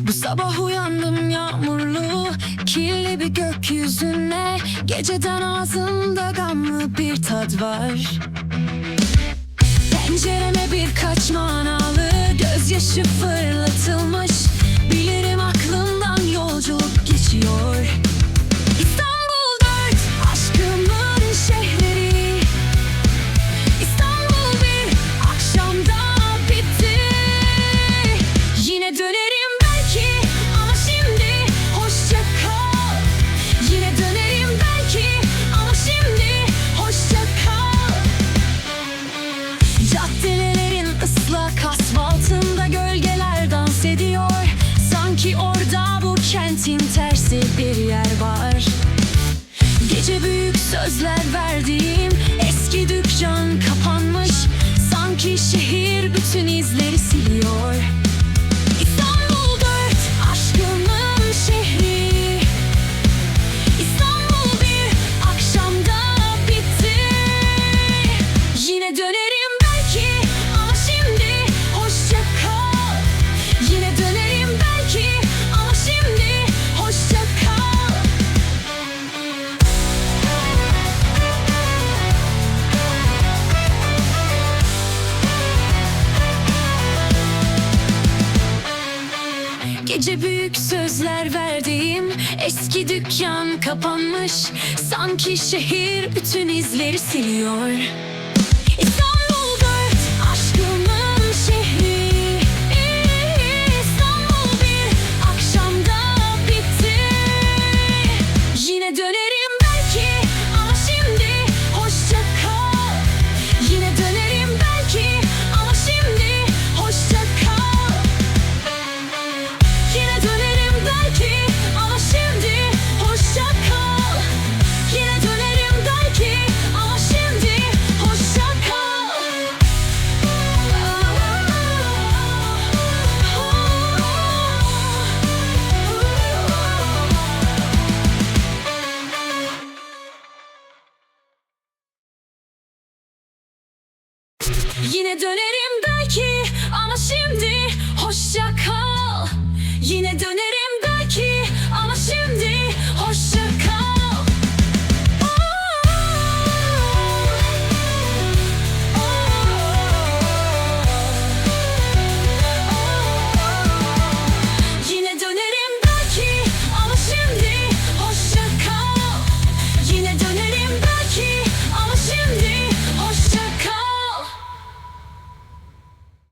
Bu sabah uyandım yağmurlu Kirli bir gökyüzüne. Geceden ağzımda gamlı bir tat var. Pencereme birkaç manalı Gözyaşı fırladı Saatin tersi bir yer var. Gece büyük sözler verdiğim Eski dükkan kapanmış. Sanki şehir bütün izleri siliyor. Gece büyük sözler verdiğim eski dükkan kapanmış. Sanki şehir bütün izleri siliyor. Yine dönerim belki ama şimdi hoşça kal. Yine dönerim